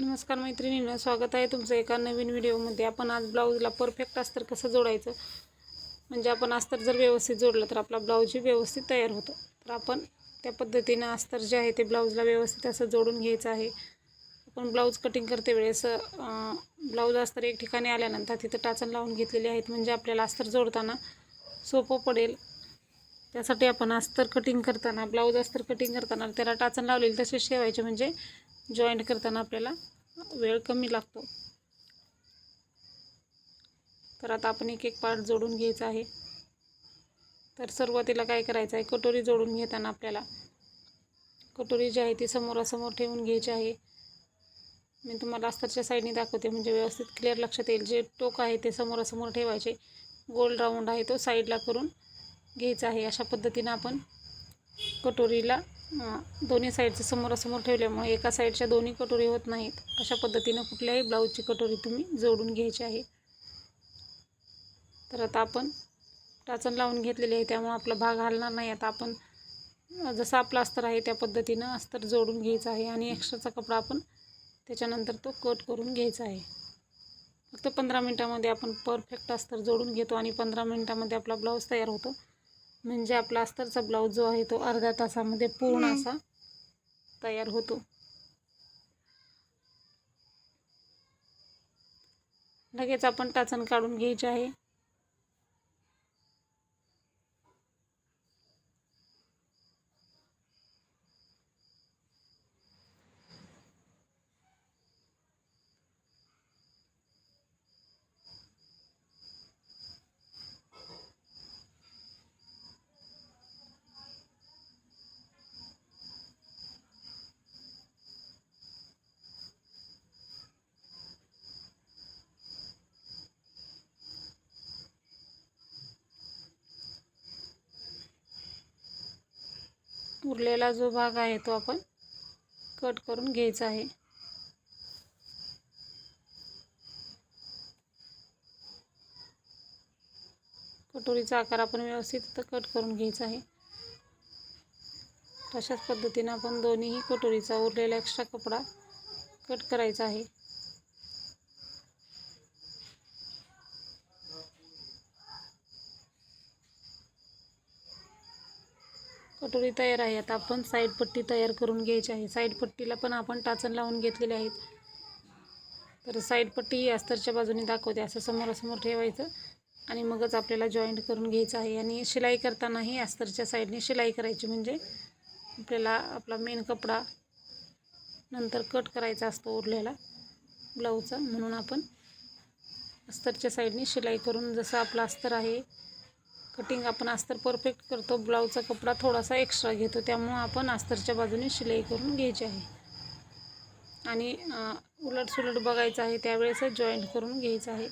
नमस्कार मैत्रिणींनो स्वागत आहे तुमचं एका नवीन व्हिडिओमध्ये. आपण आज ब्लाऊजला परफेक्ट अस्तर कसं जोडायचं? म्हणजे आपण अस्तर जर व्यवस्थित जोडलं तर आपला ब्लाऊजही व्यवस्थित तयार होतो. तर आपण त्या पद्धतीनं अस्तर जे आहे ते ब्लाऊजला व्यवस्थित असं जोडून घ्यायचं आहे. आपण ब्लाऊज कटिंग करते वेळेस ब्लाऊज अस्तर एक ठिकाणी आल्यानंतर तिथं टाचण लावून घेतलेले आहेत. म्हणजे आपल्याला अस्तर जोडताना सोपं पडेल. त्यासाठी आपण अस्तर कटिंग करताना ब्लाऊज अस्तर कटिंग करताना त्याला टाचण लावलेली तसेच शेवायचे म्हणजे जॉईंट करताना आपल्याला वेळ कमी लागतो. तर आता आपण एक एक पार्ट जोडून घ्यायचा आहे. तर सुरुवातीला काय करायचं आहे? कटोरी जोडून घेताना आपल्याला कटोरी जी आहे ती समोरासमोर ठेवून घ्यायची आहे. मी तुम्हाला अस्तरच्या साईडने दाखवते म्हणजे व्यवस्थित क्लिअर लक्षात येईल. जे टोक आहे ते समोरासमोर ठेवायचे. गोल राऊंड आहे तो साईडला करून घ्यायचा आहे. अशा पद्धतीनं आपण कटोरीला दोन्ही साईडचे समोरासमोर ठेवल्यामुळे एका साईडच्या दोन्ही कटोरी होत नाहीत. अशा पद्धतीनं कुठल्याही ब्लाऊजची कटोरी तुम्ही जोडून घ्यायची आहे. तर आता आपण टाचण लावून घेतलेली आहे त्यामुळे आपला भाग हलणार नाही. आता आपण जसा जसं अस्तर आहे त्या पद्धतीनं अस्तर जोडून घ्यायचं आहे आणि एक्स्ट्राचा कपडा आपण त्याच्यानंतर तो कट करून घ्यायचा आहे. फक्त पंधरा मिनटामध्ये आपण परफेक्ट अस्तर जोडून घेतो आणि पंधरा मिनटामध्ये आपला ब्लाऊज तयार होतो. म्हणजे आपला अस्तरचा ब्लाऊज जो आहे तो अर्ध्या तासामध्ये पूर्ण असा तयार होतो. लगेच आपण टाचण काढून घ्यायची आहे. उरलेला जो भाग आहे तो आपण कट करून घ्यायचा आहे. कटोरीचा आकार आपण व्यवस्थित तर कट करून घ्यायचा आहे. तशाच पद्धतीनं आपण दोन्हीही कटोरीचा उरलेला एक्स्ट्रा कपडा कट करायचा आहे. कटोरी तयार आहे. आता आपण साईड पट्टी तयार करून घ्यायची आहे. साईड पट्टीला पण आपण टाचण लावून घेतलेले आहेत. तर साईड पट्टी ही अस्तरच्या बाजूने दाखवते. असं समोरासमोर ठेवायचं आणि मगच आपल्याला जॉईंट करून घ्यायचं आहे. आणि शिलाई करतानाही अस्तरच्या साईडने शिलाई करायची. म्हणजे आपल्याला आपला मेन कपडा नंतर कट करायचा असतो उरलेला ब्लाऊजचा म्हणून आपण अस्तरच्या साईडने शिलाई करून जसं आपलं अस्तर आहे कटिंग आपण अस्तर परफेक्ट करतो ब्लाऊजचा कपडा थोडासा एक्स्ट्रा घेतो त्यामुळं आपण अस्तरच्या बाजूने शिलाई करून घ्यायची आहे. आणि उलटसुलट उलट सुलट बघायचं आहे त्यावेळेसच जॉईंट करून घ्यायचं आहे.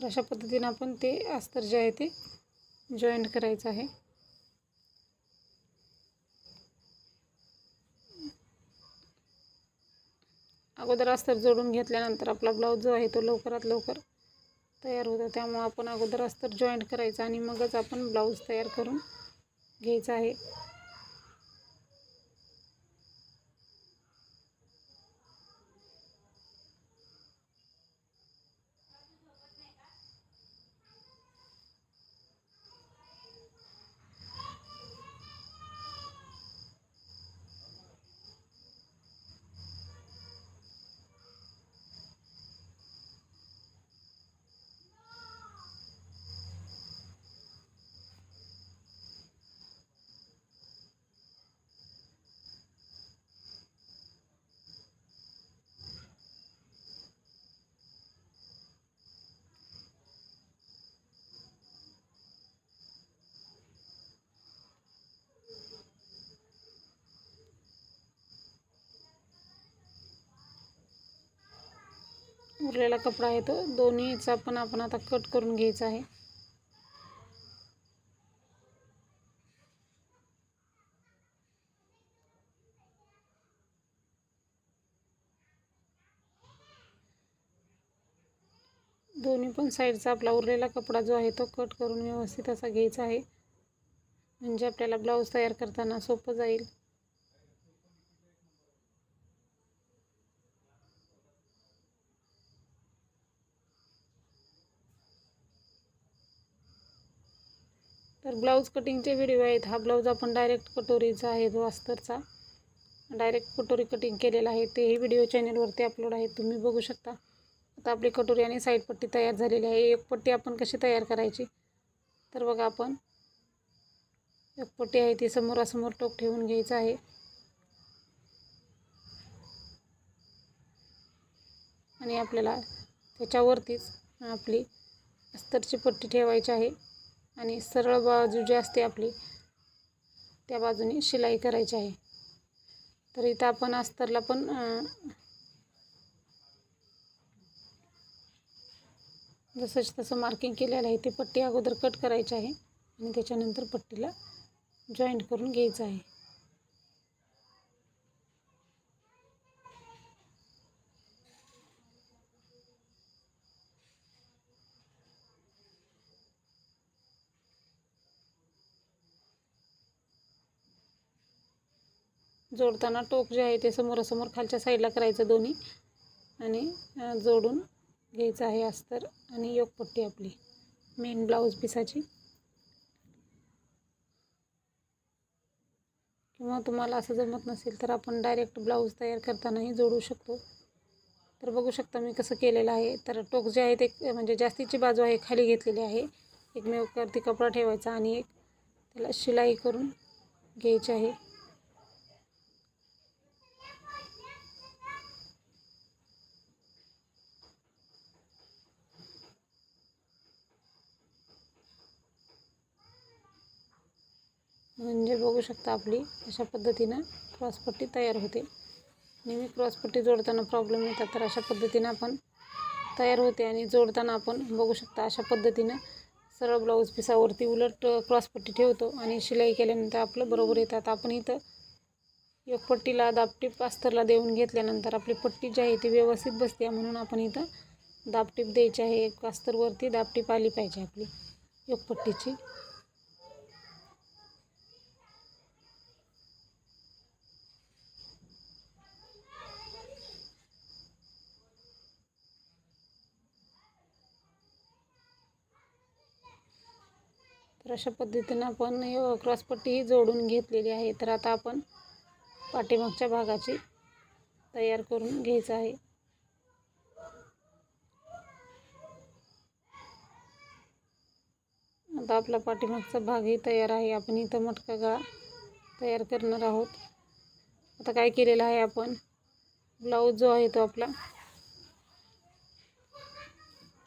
तर अशा पद्धतीनं आपण ते अस्तर जे आहे ते जॉईंट करायचं आहे. अगोदर अस्तर जोडून घेतल्यानंतर आपला ब्लाऊज जो आहे तो लवकरात लवकर तयार होतो. त्यामुळं आपण अगोदर अस्तर जॉईंट करायचं आणि मगच आपण ब्लाऊज तयार करून घ्यायचा आहे. उरलेला कपडा आहे तो. दोन्हीचा पण आपण आता कट करून घ्यायचा आहे. दोन्ही पण साईडचा आपला उरलेला कपडा जो आहे तो कट करून व्यवस्थित असा घ्यायचा आहे. म्हणजे आपल्याला ब्लाऊज तयार करताना सोपं जाईल. तर ब्लाऊज कटिंगचे व्हिडिओ आहेत. हा ब्लाऊज आपण डायरेक्ट कटोरीचा आहे जो अस्तरचा डायरेक्ट कटोरी कटिंग केलेला आहे. तेही व्हिडिओ चॅनलवरती अपलोड आहे. तुम्ही बघू शकता. आता आपली कटोरी आणि साईड पट्टी तयार झालेली आहे. एक पट्टी आपण कशी तयार करायची? तर बघा आपण. एक पट्टी आहे ती समोरासमोर टोक ठेवून घ्यायचं आहे. आणि आपल्याला त्याच्यावरतीच आपली अस्तरची पट्टी ठेवायची आहे. आणि सरळ बाजू जी असते आपली त्या बाजूने शिलाई करायची आहे. तर इथं आपण अस्तरला पण जसंच तसं मार्किंग केलेलं आहे ते पट्टी अगोदर कट करायची आहे आणि त्याच्यानंतर पट्टीला जॉईंट करून घ्यायचं आहे. जोडताना टोक जे आहे ते समोरासमोर खालच्या साईडला करायचं दोन्ही. आणि जोडून घ्यायचं आहे अस्तर आणि योगपट्टी आपली मेन ब्लाऊज पिसाची. किंवा तुम्हाला असं जमत नसेल तर आपण डायरेक्ट ब्लाऊज तयार करतानाही जोडू शकतो. तर बघू शकता मी कसं केलेलं आहे. तर टोक जे आहे ते म्हणजे जास्तीची बाजू आहे खाली घेतलेली आहे. एकमेवरती कपडा ठेवायचा आणि एक त्याला शिलाई करून घ्यायची आहे. म्हणजे बघू शकता आपली अशा पद्धतीनं क्रॉसपट्टी तयार होते. नेहमी क्रॉसपट्टी जोडताना प्रॉब्लेम येतात तर अशा पद्धतीनं आपण तयार होते आणि जोडताना आपण बघू शकता अशा पद्धतीनं सरळ ब्लाऊज पिसावरती उलट क्रॉसपट्टी ठेवतो आणि शिलाई केल्यानंतर आपलं बरोबर येतात. आपण इथं एक पट्टीला दापटीप अस्तरला देऊन घेतल्यानंतर आपली पट्टी जी आहे ती व्यवस्थित बसते म्हणून आपण इथं दापटीप द्यायची आहे. एक अस्तरवरती दापटीप आली पाहिजे आपली एक पट्टीची तर अशा पद्धतीनं आपण क्रॉसपट्टीही जोडून घेतलेली आहे. तर आता आपण पाठीमागच्या भागाची तयार करून घ्यायचं आहे. आता आपला पाठीमागचा भागही तयार आहे. आपण इथं मटका गळा तयार करणार आहोत. आता काय केलेलं आहे आपण ब्लाऊज जो आहे तो आपला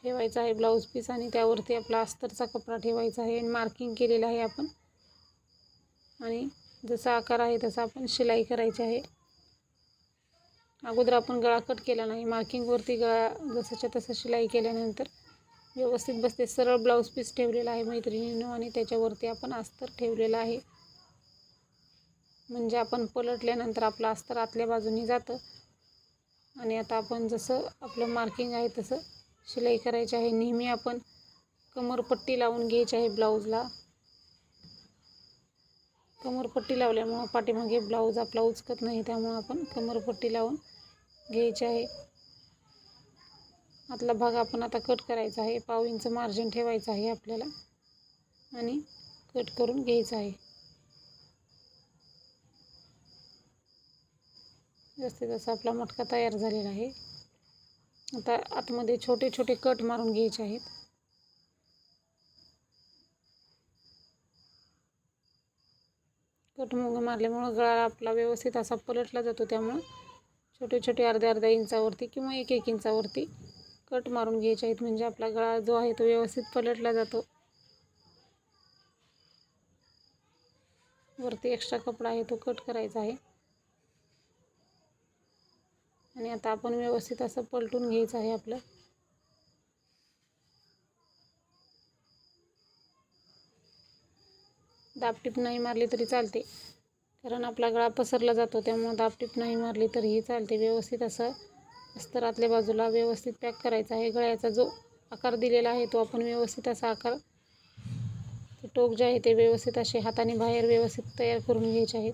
ठेवायचा आहे ब्लाऊज पीस आणि त्यावरती आपला अस्तरचा कपडा ठेवायचा आहे आणि मार्किंग केलेलं आहे आपण. आणि जसा आकार आहे तसा आपण शिलाई करायची आहे. अगोदर आपण गळा कट केला नाही मार्किंगवरती गळा जसंच्या तसं शिलाई केल्यानंतर व्यवस्थित बसते. सरळ ब्लाऊज पीस ठेवलेला आहे मैत्रिणीनं आणि त्याच्यावरती आपण अस्तर ठेवलेलं आहे. म्हणजे आपण पलटल्यानंतर आपलं अस्तर आतल्या बाजूनी जातं. आणि आता आपण जसं आपलं मार्किंग आहे तसं शिलाई करायची आहे. नेहमी आपण कमरपट्टी लावून घ्यायची आहे ब्लाऊजला. कमरपट्टी लावल्यामुळं पाठीमागे ब्लाऊज आपला उचकत नाही त्यामुळं आपण कमरपट्टी लावून घ्यायची आहे. आतला भाग आपण आता कट करायचा आहे. पाव इंच मार्जिन ठेवायचं आहे आपल्याला आणि कट करून घ्यायचं आहे. जास्तीत जास्त आपला मटका तयार झालेला आहे. आता आतमध्ये छोटे छोटे कट मारून घ्यायचे आहेत. कट मुंग मारल्यामुळं गळा आपला व्यवस्थित असा पलटला जातो त्यामुळं छोटे छोटे अर्ध्या अर्ध्या इंचावरती किंवा एक एक इंचावरती कट मारून घ्यायचे आहेत. म्हणजे आपला गळा जो आहे तो व्यवस्थित पलटला जातो. वरती एक्स्ट्रा कपडा आहे तो कट करायचा आहे. आणि आता आपण व्यवस्थित असं पलटून घ्यायचं आहे आपलं. दापटीप नाही मारली तरी चालते. कारण आपला गळा पसरला जातो त्यामुळं दापटीप नाही मारली तरीही चालते. व्यवस्थित असं अस्तरातल्या बाजूला व्यवस्थित पॅक करायचा आहे. गळ्याचा जो आकार दिलेला आहे तो आपण व्यवस्थित असा आकार टोक जे आहे ते व्यवस्थित असे हाताने बाहेर व्यवस्थित तयार करून घ्यायचे आहेत.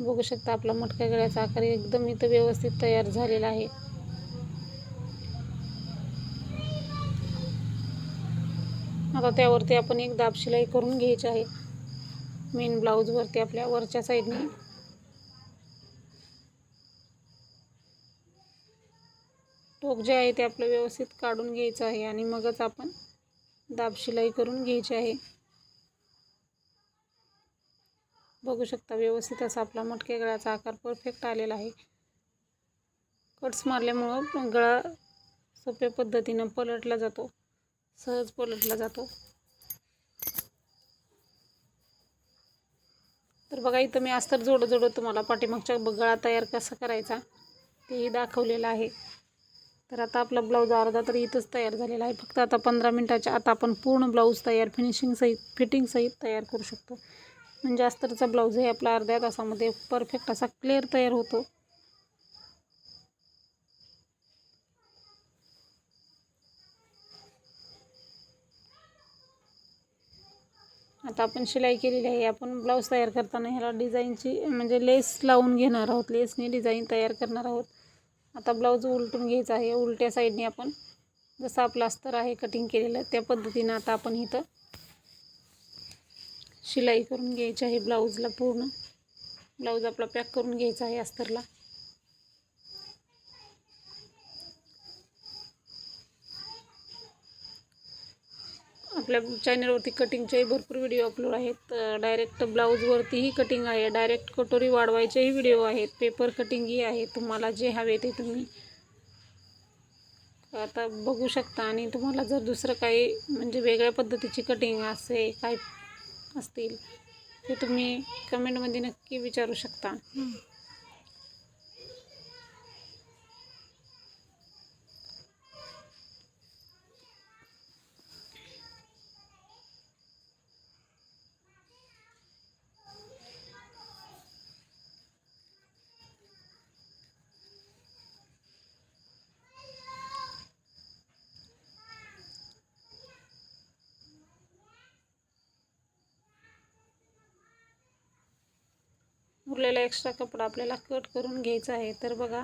बघू शकता आपला मटका गळ्याचा आकार एकदम इथं व्यवस्थित तयार झालेला आहे. आता त्यावरती आपण एक दाब शिलाई करून घ्यायची आहे. मेन ब्लाऊजवरती आपल्या वरच्या साईडने टोक जे आहे ते आपलं व्यवस्थित काढून घ्यायचं आहे आणि मगच आपण दाब शिलाई करून घ्यायची आहे. बघू शकता व्यवस्थित असा आपला मटके गळ्याचा आकार परफेक्ट आलेला आहे. कट्स मारल्यामुळं गळा सोप्या पद्धतीनं पलटला जातो. सहज पलटला जातो. तर बघा इथं मी अस्तर जोडत जोडत तुम्हाला पाठीमागच्या गळा तयार कसा करायचा तेही दाखवलेलं आहे. तर आता आपला ब्लाऊज अर्धा तरी इथंच तयार झालेला आहे. फक्त आता पंधरा मिनटाच्या आता आपण पूर्ण ब्लाऊज तयार फिनिशिंग सहित फिटिंग सहित तयार करू शकतो. म्हणजे अस्तरचा ब्लाऊज हे आपला अर्ध्या तासामध्ये परफेक्ट असा क्लिअर तयार होतो. आता आपण शिलाई केलेली आहे. आपण ब्लाऊज तयार करताना ह्याला डिझाईनची म्हणजे लेस लावून घेणार आहोत. लेसने डिझाईन तयार करणार आहोत. आता ब्लाऊज उलटून घ्यायचा आहे. उलट्या साईडने आपण जसं आपलं अस्तर आहे कटिंग केलेलं त्या पद्धतीनं आता आपण इथं शिलाई करून घ्यायची आहे ब्लाऊजला पूर्ण. ब्लाऊज आपला पॅक करून घ्यायचा आहे अस्तरला. आपल्या चॅनलवरती कटिंगचेही भरपूर व्हिडिओ अपलोड आहेत. डायरेक्ट ब्लाऊजवरतीही कटिंग आहे. डायरेक्ट कटोरी वाढवायचेही व्हिडिओ आहेत. पेपर कटिंगही आहे. तुम्हाला जे हवे ते तुम्ही आता बघू शकता. आणि तुम्हाला जर दुसरं काही म्हणजे वेगळ्या पद्धतीची कटिंग असे काय असतील ते तुम्ही कमेंटमध्ये नक्की विचारू शकता. उरलेला एक्स्ट्रा कपडा आपल्याला कट करून घ्यायचा आहे. तर बघा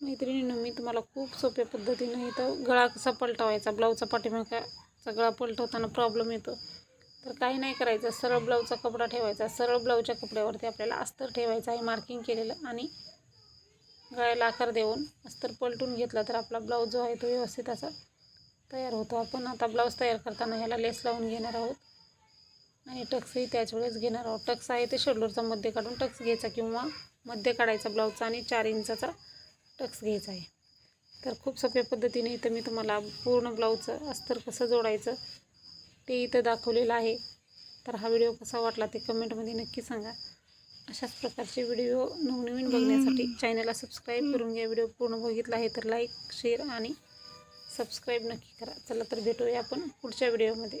मैत्रिणीनं मी तुम्हाला खूप सोप्या पद्धतीनं इथं गळा कसा पलटवायचा ब्लाऊजचा पाठीमागाचा गळा पलटवताना प्रॉब्लेम येतो. तर काही नाही करायचं सरळ ब्लाऊजचा कपडा ठेवायचा. सरळ ब्लाऊजच्या कपड्यावरती आपल्याला अस्तर ठेवायचं आहे मार्किंग केलेलं आणि गळ्याला आकार देऊन अस्तर पलटून घेतला तर आपला ब्लाऊज जो आहे तो व्यवस्थित असा तयार होतो. आपण आता ब्लाऊज तयार करताना ह्याला लेस लावून घेणार आहोत. आणि टक्सही त्याच वेळेस घेणार आहोत. टक्स आहे ते शोल्डरचा मध्ये काढून टक्स घ्यायचा किंवा मध्ये काढायचा ब्लाऊजचा आणि चार इंचाचा टक्स घ्यायचा आहे. तर खूप सोप्या पद्धतीने इथं मी तुम्हाला पूर्ण ब्लाऊजचं अस्तर कसं जोडायचं ते इथं दाखवलेलं आहे. तर हा व्हिडिओ कसा वाटला ते कमेंटमध्ये नक्की सांगा. अशाच प्रकारचे व्हिडिओ नवनवीन बघण्यासाठी चॅनलला सबस्क्राईब करून घ्या. व्हिडिओ पूर्ण बघितला आहे तर लाईक शेअर आणि सबस्क्राईब नक्की करा. चला तर भेटूया आपण पुढच्या व्हिडिओमध्ये